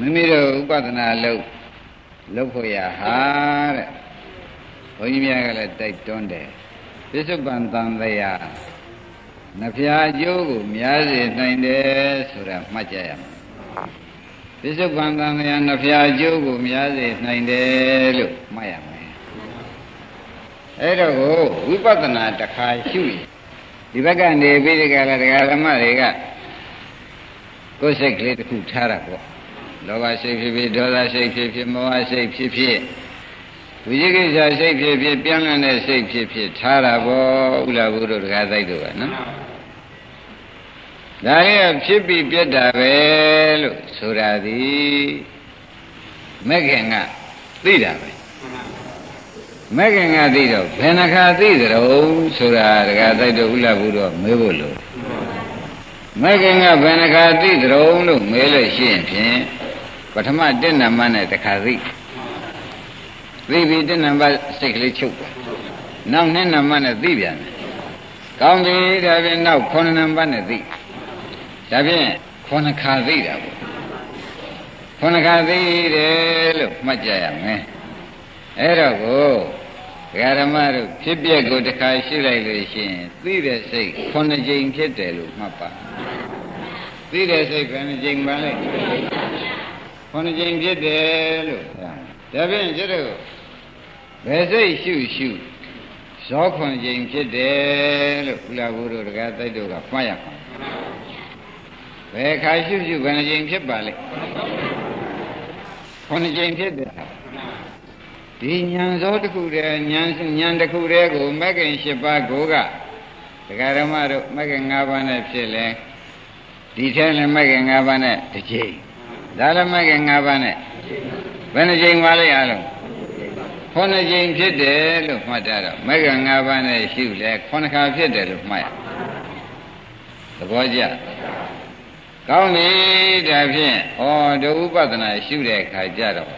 မိမိတို့ဥပဒနာလုပ်လုပ်ဖို့ရဟာတဲ့ဘုန်းကြီးများကလည်းတိုက်တွန်းတယ်ပစ္စုပန်တန်တရားနှဖျားကျိုးကိုများစေနိုင်တယ်ဆိုတာမှတ်ကြရမယ်ပစ္စုပန်တန်တရားနှဖျားကျိုးကိုများစေနိုင်တယ်လို့မှတ်ရမယ်အဲ့တော့ကိုဝိပဿနာတစ်ခါရှုရင်ဒီဘက်ကနေပြီးဒီကလာတရားဓမ္မတွေကကိုယ်စိတ်ကလေးတစ်ခုထားတာပေါ့ လောဘစိတ်ဖြစ်ဖြစ်ဒေါသစိတ်ဖြစ်ဖြစ်မောဟစိတ်ဖြစ်ဖြစ်ဝိဇိကိစ္စစိတ်ဖြစ်ဖြစ်ပြန်လည်တဲ့စိတ်ဖြစ်ဖြစ်ထားတာပေါ့ဥလာဘုတို့တရားသိုက်တို့ကနော်ဒါရီဖြစ်ပြီးပြတ်တာပဲလို့ဆိုတာဒီမဲ့ခင်ကသိတာပဲမဲ့ခင်ကသိတော့ဘယ်နှခါသိကြတော့ဆိုတာတရားသိုက်တို့ဥလာဘုတို့မေးဖို့လို့မဲ့ခင်ကဘယ်နှခါသိကြတော့လို့မေးလို့ရှိရင်ဖြင့်ပ ထမတဏ္ဍမနဲ့တခါသိသိပြီးတဏ္ဍမစိတ်ကလေးချုပ်သွားနောက်နှစ်နံပါတ်နဲ့သိပြန်တယ်ကောင်းပြီဒါဖြင့်နောက်9နံပါတ်နဲ့သိဒါဖြင့်9ခါသိတာပေါ့9ခါသိတယ်လို့မှတ်ကြရမယ်အဲ့တော့ကိုဒကာဓမ္မတို့ဖြစ်ပျက်ကိုတစ်ခါရှင်းလိုက်လို့ရှိရင်သိတဲ့စိတ်9ကြိမ်ဖြစ်တယ်လို့မှတ်ပါသိတဲ့စိတ်ဘယ်နှကြိမ်ပါလဲ 9ကြိမ်ဖြစ်တယ်လို့ဒါဖြင့်ကျတော့ဘယ်စိတ်ရှုရှုဇောခွန်ကြိမ်ဖြစ်တယ်လို့ဘုရားဘုရားတကားတိုက်တို့ကမှတ်ရမှာဘယ်ခါရှုရှုဘယ်နှကြိမ်ဖြစ်ပါလဲခုနှစ်ကြိမ်ဖြစ်တယ်ဒီညာဇောတစ်ခုတည်းညာညာတစ်ခုတည်းကိုမဂ္ဂင်၈ပါးကိုကဒကာဓမ္မတို့မဂ္ဂင်၅ပါးနဲ့ဖြစ်လဲဒီထဲလည်းမဂ္ဂင်၅ပါးနဲ့တစ်ကြိမ် ဒါလည်းမဂ္ဂင်၅ပါးနဲ့ဘယ်နှကြိမ်ပါလဲအားလုံးခုနှစ်ကြိမ်ဖြစ်တယ်လို့မှတ်တာတော့မဂ္ဂင်၅ပါးနဲ့ရှုလဲခုနှစ်ခါဖြစ်တယ်လို့မှတ်ရသဘောကျကောင်းပြီဒါဖြင့်ဩဒုဥပဒနာရှုတဲ့အခါကျတော့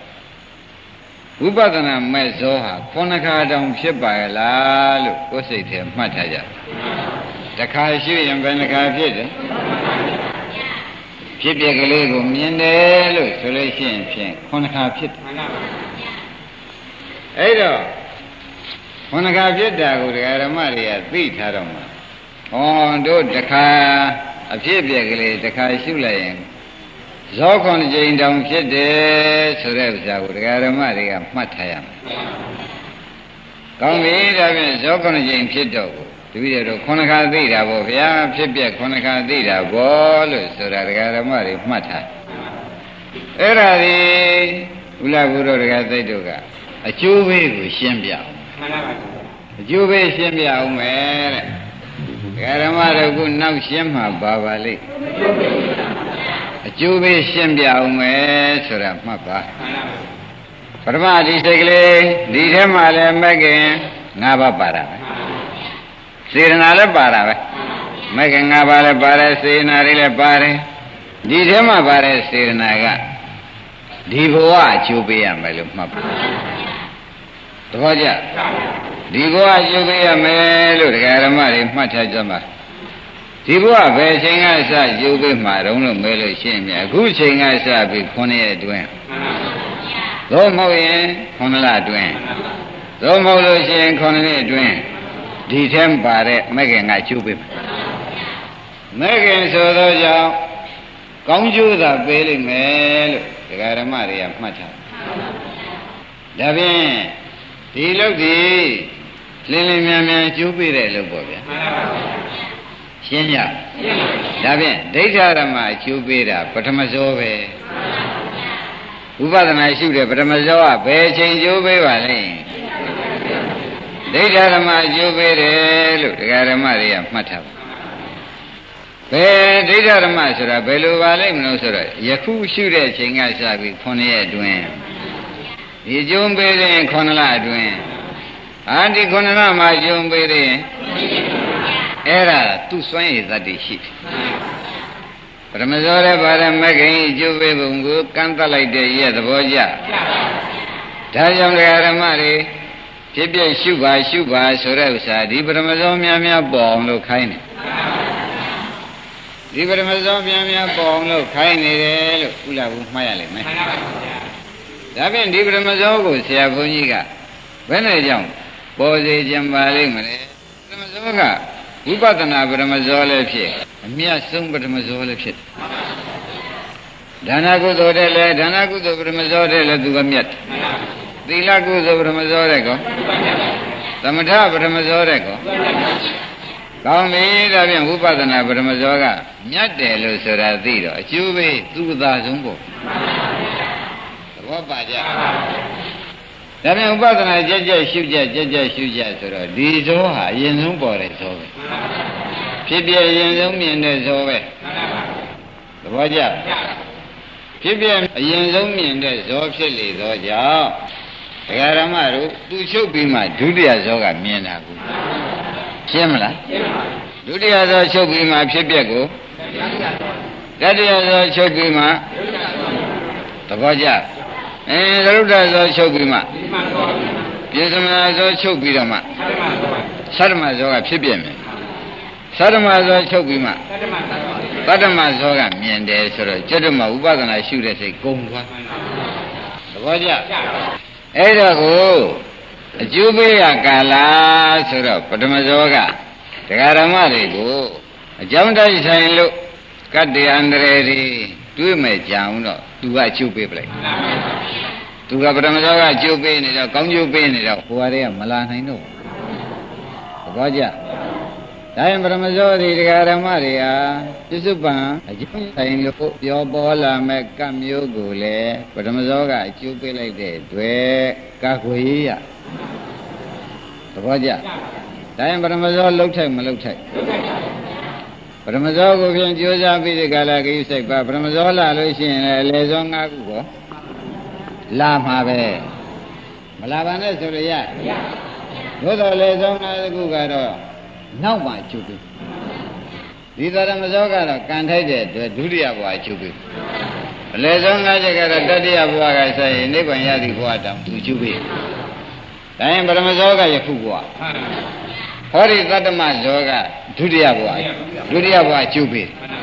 ဝိပဿနာမဲ့ဇောဟာခုနှစ်ခါတောင်ဖြစ်ပါရဲ့လားလို့ကိုယ်စိတ်ထဲမှတ်ထားကြတခါရှုရင်ဘယ်နှခါဖြစ်တယ် ဖြစ်ပြကလေးကိုမြင်တယ်လို့ဆိုလို့ရှိရင်ဖြင့်ခုနှစ်ခါဖြစ်တယ်အဲ့တော့ခုနှစ်ခါဖြစ်တာကိုဒကာဓမ္မတွေကသိထားတော့မှာဟောတို့တခါအဖြစ်ပြက်ကလေးတခါရှုလိုက်ရင်ဇောခွန်ကြိမ်တောင်ဖြစ်တယ်ဆိုတဲ့ဥစ္စာကိုဒကာဓမ္မတွေကမှတ်ထားရမယ်။ကောင်းပြီဒါဖြင့်ဇောခွန်ကြိမ်ဖြစ်တော့ကို တပည့်တော်ခုနခါသိတာပေါ့ဗျာဖြစ်ပြက်ခုနခါသိတာပေါ့လို့ဆိုတာဒကာဓမ္မတွေမှတ်ထား။အဲ့ဒါဒီဥလဘုရောဒကာသိတို့ကအကျိုးပေးကိုရှင်းပြအောင်။မှန်ပါပါ။အကျိုးပေးရှင်းပြအောင်မယ်တဲ့။ဒကာဓမ္မတို့ကနောက်ရှင်းမှာပါပါလိမ့်အကျိုးပေးရှင်းပြအောင်မယ်ဆိုတာမှတ်ပါပထမဒီစိတ်ကလေးဒီထဲမှာလည်းမကင်၅ပါးပါတာပဲ စေရနာလည်းပါတာပဲမကင်၅ပါးလည်းပါတယ်စေရနာတွေလည်းပါတယ်ဒီထဲမှာပါတဲ့စေရနာကဒီဘဝအကျိုးပေးရမယ်လို့မှတ်ပါသဘောကျဒီဘဝအကျိုးပေးရမယ်လို့ဒကာရမတွေမှတ်ထားကြမှာဒီဘုရားဘယ်ချိန်ကစယူပေးမှာတုံးလို့မဲလို့ရှင်းမြအခုချိန်ကစပြီး9ရက်အတွင်းသို့မဟုတ်ရင်9လအတွင်းသို့မဟုတ်လို့ရှိရင်9နှစ်အတွင်း ဒီထဲမှာပါတဲ့မဲခင်ကကျူးပေးမှာမဲခင်ဆိုသောကြောင့်ကောင်းကျိုးသာပေးလိမ့်မယ်လို့ဒကာဓမ္မတွေကမှတ်ထားဒါဖြင့်ဒီလုတ်ဒီလင်းလင်းမြန်မြန်ကျိုးပေးတဲ့လုတ်ပေါ့ဗျာရှင်းကြဒါဖြင့်ဒိဋ္ဌဓမ္မအကျိုးပေးတာပထမဇောပဲဥပဒနာရှုတဲ့ပထမဇောကဘယ်ချိန်ကျိုးပေးပါလဲ ဒိဋ္ဌဓမ္မအကျိုးပေးတယ်လို့ဒကာဓမ္မတွေကမှတ်ထားပါဘယ်ဒိဋ္ဌဓမ္မဆိုတာဘယ်လိုပါလိမ့်မလို့ဆိုတော့ယခုရှုတဲ့ချိန်ကစပြီး9ရက်အတွင်းဒီကျုံပေးတဲ့9လအတွင်းအာဒီ9လမှာကျုံပေးတဲ့အဲ့ဒါသူ့စွမ်းရည်သတ္တိရှိတယ်ပရမဇောရဲ့ဗာရမဂိအကျိုးပေးပုံကိုကန့်သက်လိုက်တဲ့ရဲ့သဘောကျဒါကြောင့်ဓမ္မတွေ ဖြစ်ဖြစ်ရှုပါရှုပါဆိုတဲ့ဥစ္စာဒီပရမဇောများများပေါ်အောင်လို့ခိုင်းတယ်ဒီပရမဇောပြန်ပြန်ပေါ်အောင်လို့ခိုင်းနေတယ်လို့ဥလာဘူးမှားရလိမ့်မယ်မှန်ပါပါဗျာဒါဖြင့်ဒီပရမဇောကိုဆရာဘုန်းကြီးကဘယ်နဲ့ကြောင့်ပေါ်စေခြင်းပါလိမ့်မလဲပရမဇောကဝိပဿနာပရမဇောလည်းဖြစ်အမြတ်ဆုံးပရမဇောလည်းဖြစ်ဒါနကုသိုလ်တဲ့လည်းဒါနကုသိုလ်ပရမဇောတဲ့လည်းသူကမြတ်တယ်မှန်ပါပါ သီလကုသိုလ်ပရမဇောတဲ့ကောသမထပရမဇောတဲ့ကောကောင်းပြီဒါဖြင့်ဝိပဿနာပရမဇောကမြတ်တယ်လို့ဆိုတာသိတော့အကျိုးပေးသူ့သာဆုံးပေါ့သဘောပါကြဒါဖြင့်ဥပဒနာကြက်ကြက်ရှုကြက်ကြက်ကြက်ရှုကြက်ဆိုတော့ဒီဇောဟာအရင်ဆုံးပေါ်တဲ့ဇောပဲဖြစ်ပြအရင်ဆုံးမြင်တဲ့ဇောပဲသဘောကျဖြစ်ပြအရင်ဆုံးမြင်တဲ့ဇောဖြစ်လေသောကြောင့် ဒကာရမတို့သူချုပ်ပြီးမှဒုတိယဇောကမြင်တာကူရှင်းမလားဒုတိယဇောချုပ်ပြီးမှဖြစ်ပြကိုတတိယဇောချုပ်ပြီးမှသဘောကျအဲသရုဒ္ဓဇောချုပ်ပြီးမှမှန်ပါပါပြေသမနာဇောချုပ်ပြီးတော့မှသတ္တမသောသတ္တမဇောကဖြစ်ပြမယ်သတ္တမဇောချုပ်ပြီးမှသတ္တမသောသတ္တမဇောကမြင်တယ်ဆိုတော့ကျွတ်တမဥပဒနာရှုတဲ့စိတ်ကုန်သွားသဘောကျကြ အဲ့တော့ကိုအကျိုးပေးရကာလဆိုတော့ပထမဇောကတရားဓမ္မတွေကိုအကြောင်းတိုက်ဆိုင်လို့ကတ္တယန္တရေတွေတွေးမဲ့ကြအောင်တော့သူကအကျိုးပေးပလိုက်သူကပထမဇောကအကျိုးပေးနေတော့ကောင်းကျိုးပေးနေတော့ဟိုဟာတွေကမလာနိုင်တော့ဘူးသဘောကျ ဒါရင်ပရမဇောဒီတရားဓမ္မတွေဟာပြစ္ဆုတ်ပံအကျိုးဆိုင်လို့ပြောပေါ်လာမဲ့ကံမျိုးကိုလည်းပရမဇောကအကျိုးပေးလိုက်တဲ့အတွက်ကာကွယ်ရသဘောကျဒါရင်ပရမဇောလှုပ်ထိုက်မလှုပ်ထိုက်ပရမဇောကိုဖြင့်ကြိုးစားပြီးဒီကလာကိစ္စပါပရမဇောလာလို့ရှိရင်လည်းအလေဇော၅ခုကောလာမှာပဲမလာပါနဲ့ဆိုရရသို့တော်လေဇော၅ခုကတော့ နောက်မှချုပ်ပြီးဒီသရမဇောကတော့ကန်ထိုက်တဲ့အတွက်ဒုတိယဘဝချုပ်ပြီးအလေဇော၅ချက်ကတော့တတိယဘဝကဆက်ရင်နိဗ္ဗာန်ရသည့်ဘဝတောင်သူချုပ်ပြီးဒါရင်ပရမဇောကယခုဘဝမှန်ပါဟောဒီသတ္တမဇောကဒုတိယဘဝဒုတိယဘဝချုပ်ပြီးမှန်ပါ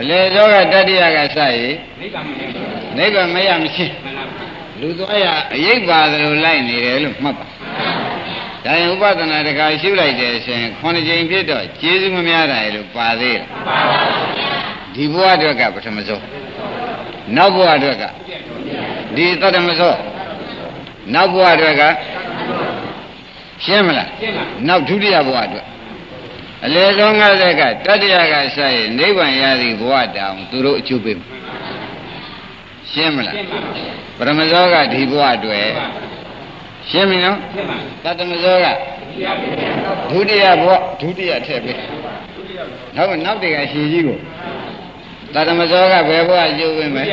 အလေဇောကတတိယကစရင်နိဗ္ဗာန်မရဘူးနိဗ္ဗာန်မရမချင်းမှန်ပါလူသွားရအယိတ်ပါသလိုလိုက်နေတယ်လို့မှတ်ပါ ဒါရင်ဥပဒနာတခါရှုလိုက်တယ်ဆိုရင်ခုနှစ်ကြိမ်ဖြစ်တော့ကျေးဇူးမများတာလေလို့ပါသေးတယ်ဒီဘဝအတွက်ကပထမဆုံးနောက်ဘဝအတွက်ကဒီသတ္တမဆုံးနောက်ဘဝအတွက်ကရှင်းမလားရှင်းပါနောက်ဒုတိယဘဝအတွက်အလေဆုံး50ကတတိယကစရင်နိဗ္ဗာန်ရသည်ဘဝတောင်သူတို့အကျိုးပေးမယ်ရှင်းမလားရှင်းပါပရမဇောကဒီဘဝအတွက် ရှင်းပြီနော်ရှင်းပါတတမဇောကဒုတိယဘဝဒုတိယထည့်ပေးနောက်နောက်တကရှင်ကြီးကိုတတမဇောကဘယ်ဘဝအကျိုးပေးမယ်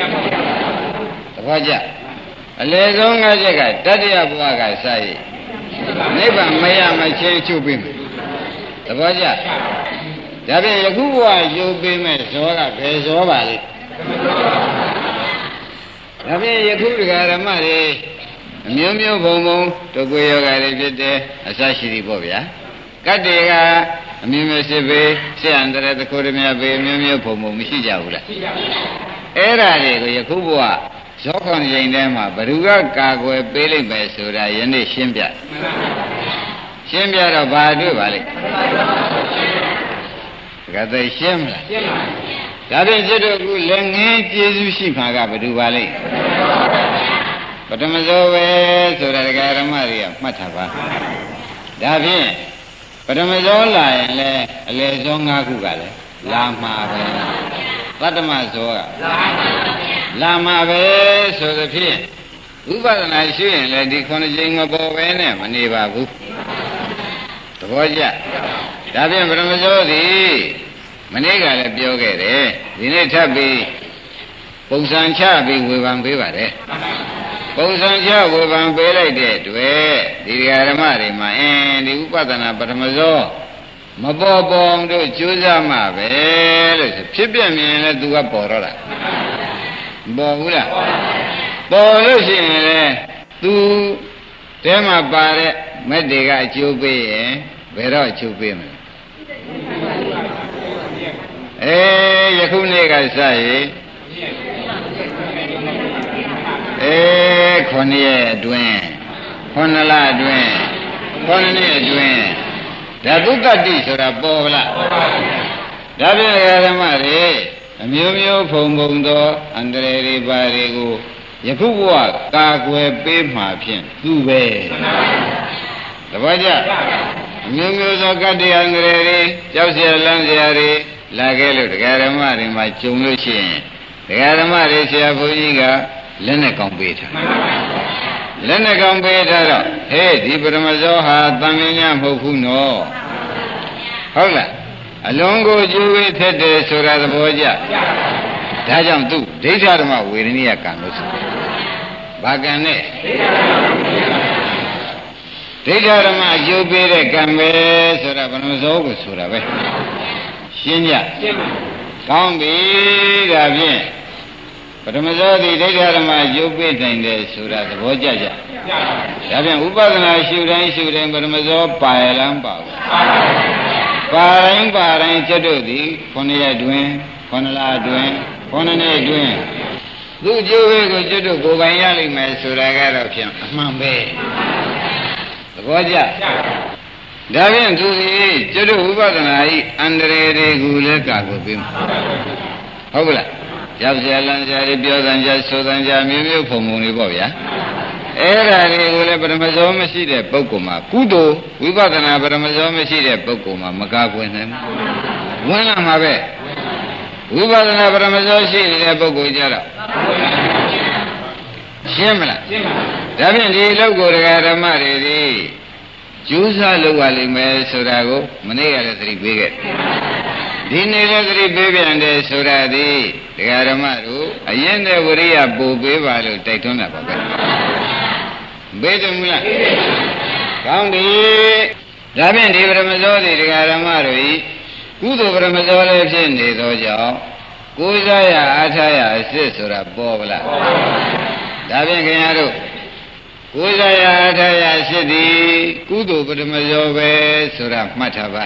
သဘောကျအလေဆုံး၅ချက်ကတတိယဘဝကစရည်နိဗ္ဗာန်မရမချင်းချုပ်ပေးမယ်သဘောကျဒါဖြင့်ယခုဘဝကျိုးပေးမဲ့ဇောကဘယ်ဇောပါလဲဒါဖြင့်ယခုဒကာဓမ္မတွေ အမျိုးမျိုးဘုံဘုံဒုက္ခယောဂတွေဖြစ်တယ်အစရှိသည်ပေါ့ဗျာကတ္တေကအမျိုးမျိုးစစ်ပေဆက်အန္တရတခုရမြပေအမျိုးမျိုးဘုံဘုံမရှိကြဘူးလား ရှိကြပါ အဲ့ဒါတွေကိုယခုဘဝဇောခွန်ချိန်ထဲမှာဘ누구ကကာကွယ်ပေးလိုက်မယ်ဆိုတာယနေ့ရှင်းပြ မှန်ပါ ရှင်းပြတော့ဘာတွေ့ပါလိမ့်ကတဲ့ရှင်းမလား ရှင်းပါ ဒါဖြင့်จิตတို့အခုလက်ငင်းကျေးဇူးရှိမှာကဘ누구ပါလိမ့် ပထမဇောပဲဆိုတာဒကာရမတွေကမှတ်ထားပါဒါဖြင့်ပထမဇောလာရင်လေအလေဇော၅ခုကလည်းလာမှာပဲသတ္တမဇောကလာမှာပဲဆိုသဖြင့်ဥပဒနာရှိရင်လည်းဒီခုနှစ်ကြိမ်မပေါ်ပဲနဲ့မနေပါဘူးသဘောကျဒါဖြင့်ဗရမဇောသည်မနေ့ကလည်းပြောခဲ့တယ်ဒီနေ့ထပ်ပြီးပုံစံချပြီးဝေဖန်ပေးပါတယ် ပုံစံချဝေဖန်ပေးလိုက်တဲ့အတွက်ဒီဓမ္မတွေမှာအင်းဒီဥပဒနာပထမဇောမပေါ်ပေါ်အောင်တို့ကြိုးစားမှပဲလို့ဆိုဖြစ်ပြမြင်ရင်လည်းသူကပေါ်တော့တာမပေါ်ဘူးလားပေါ်လို့ရှိရင်လေသူတဲမှာပါတဲ့မက်တွေကအကျိုးပေးရင်ဘယ်တော့အကျိုးပေးမလဲဟအေးယခုနေ့ကစရေ အေးခொနည်းရဲ့အတွင်းခொနလအတွင်းခொနည်းနေ့အတွင်းဒါသုတ္တတိဆိုတာပေါ်ဗလားဒါဖြင့်ဓမ္မတွေအမျိုးမျိုးဖုံဖုံသောအန္တရာယ်တွေပါတွေကိုယခုဘဝကာကွယ်ပေးမှဖြင့်သူပဲတပည့်ကြအမျိုးမျိုးသောကတ္တယအန္တရာယ်တွေကြောက်เสียလန့်เสียတွေလာခဲ့လို့တရားဓမ္မတွေမှာကြုံလို့ရှိရင်တရားဓမ္မတွေဆရာဘုန်းကြီးက လက်နဲ့ကောင်းပေးထားလက်နဲ့ကောင်းပေးထားတော့ဟေးဒီပရမဇောဟာတန်မြင်ညမဟုတ်ဘူးနော်ဟုတ်လားအလုံးကိုကျိုးဝေးထက်တယ်ဆိုတာသဘောကျဒါကြောင့်သူဒိဋ္ဌဓမ္မဝေဒနိယကံလို့ဆိုဘာကံနဲ့ဒိဋ္ဌဓမ္မအကျိုးပေးတဲ့ကံပဲဆိုတာဘယ်လိုသောကိုဆိုတာပဲရှင်းကြရှင်းပါကောင်းပြီဒါဖြင့် ပထမဇောတိဒိဋ္ဌဓမ္မအကျိုးပေးနိုင်တယ်ဆိုတာသဘောကျကြရပါဒါဖြင့်ဥပဒနာရှုတိုင်းရှုတိုင်းပထမဇောပါရလန်းပါဘူးပါတိုင်းပါတိုင်းကျွတ်တို့သည်ခုနှစ်ရက်တွင်ခုနှစ်လတွင်ခုနှစ်နှစ်တွင်သူ့ကျိုးဝေးကိုကျွတ်တို့ကိုယ်ပိုင်ရလိမ့်မယ်ဆိုတာကတော့ဖြင့်အမှန်ပဲသဘောကျရပါဒါဖြင့်သူသည်ကျွတ်တို့ဥပဒနာဤအန္တရာယ်တွေကိုလည်းကာကွယ်ပေးမှာဟုတ်ကလား ရောက်ကြလန်းကြရပြောသံကြဆိုသံကြမျိုးမျိုးဖုံဖုံတွေပေါ့ဗျာအဲ့ဒါတွေကိုလည်းပရမဇောမရှိတဲ့ပုဂ္ဂိုလ်မှာကုသိုလ်ဝိပဿနာပရမဇောမရှိတဲ့ပုဂ္ဂိုလ်မှာမကာကွယ်နိုင်ဘူးဝင်လာမှာပဲဝိပဿနာပရမဇောရှိနေတဲ့ပုဂ္ဂိုလ်ကြတော့ရှင်းမလားရှင်းပါဒါဖြင့်ဒီလောက်ကိုတရားဓမ္မတွေဒီကျူးစားလုပ်ရလိမ့်မယ်ဆိုတာကိုမနေ့ကလည်းသတိပေးခဲ့တယ် ဒီနေ့လည်းသတိပေးပြန်တယ်ဆိုတာဒီတရားဓမ္မတို့အရင်တဲ့ဝရိယပို့ပေးပါလို့တိုက်တွန်းတာပါပဲဘေးတယ်မလားကောင်းပြီဒါဖြင့်ဒီပရမဇောတိတရားဓမ္မတို့ဤကုသိုလ်ပရမဇောလည်းဖြစ်နေသောကြောင့်ကိုးစားရအားထားရအစ်စ်ဆိုတာပေါ်ဗလားဒါဖြင့်ခင်ဗျားတို့ကိုယ်စားရအထာရရှိသည်ကုသိုလ်ပထမဇောပဲဆိုတာမှတ်ထားပါ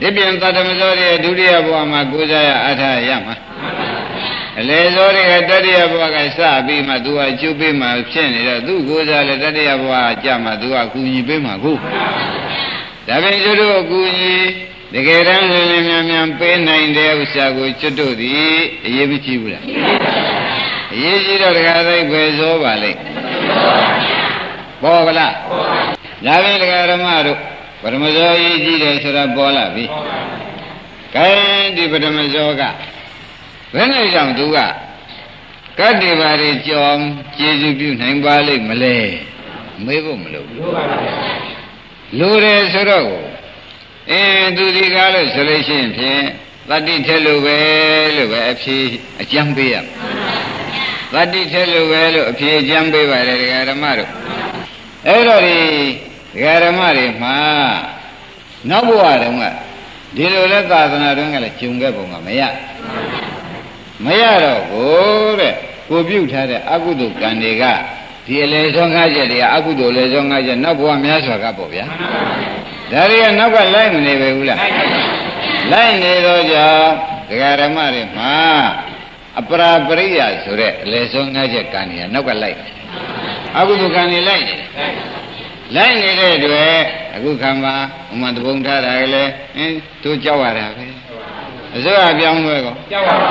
ဒီပြန်သတ္တမဇောရဲ့ဒုတိယဘဝမှာကိုယ်စားရအထာရမှာအလေဇောတွေကတတိယဘဝကစပြီးမှသူကကျုပ်ပေးမှဖြစ်နေတော့သူကိုယ်စားလည်းတတိယဘဝကြမှာသူကကူညီပေးမှာကိုဒါဖြင့်ကျွတ်တို့အကူညီတကယ်တမ်းလည်းလည်းများများပေးနိုင်တဲ့ဥစ္စာကိုကျွတ်တို့သည်အရေးမကြီးဘူးလားအရေးကြီးတော့တခါသိပဲဇောပါလိမ့်ပေါ်ဗလားဒါဖြင့်တရားဓမ္မတို့ ပရမဇောရေးကြည့်တယ်ဆိုတာပေါ်လာပြီ။ကဲဒီပရမဇောကဘယ်နဲ့ကြောင့်သူကကတ္တိပါရီကြောင်းကျေစုပြုနိုင်ပါလိမ့်မလဲမေးဖို့မလိုဘူးလို့ပါပါလိုတယ်ဆိုတော့အင်းသူဒီကားလို့ဆိုလို့ရှိရင်ဖြင့်တတ္တိထဲလို့ပဲလို့ပဲအဖြေအကျမ်းပေးရမယ်တတ္တိထဲလို့ပဲလို့အဖြေအကျမ်းပေးပါတယ်ဒကာဓမ္မတို့အဲ့တော့ဒီ ဒကာဓမ္မတွေမှာနောက်ဘဝတုန်းကဒီလိုလဲသာသနာတုန်းကလည်းဂျုံခဲ့ပုံကမရမရတော့ကိုတဲ့ကိုပြုတ်ထားတဲ့အကုသိုလ်ကံတွေကဒီအလေဆုံးငါးချက်တွေကအကုသိုလ်လေဆုံးငါးချက်နောက်ဘဝများစွာကပေါ့ဗျာဒါတွေကနောက်ကလိုက်မနေပဲဘူးလားလိုက်နေတော့ကြောင့်ဒကာဓမ္မတွေမှာအပရာပရိယဆိုတဲ့အလေဆုံးငါးချက်ကံတွေကနောက်ကလိုက်နေတယ်အကုသိုလ်ကံတွေလိုက်နေတယ် လိုက်နေတဲ့အတွက်အခုခံပါဥမာတပုံထားတာကလည်းအင်းတို့ကြောက်ရတာပဲအစိုးရပြောင်းလဲကောကြောက်ပါပါ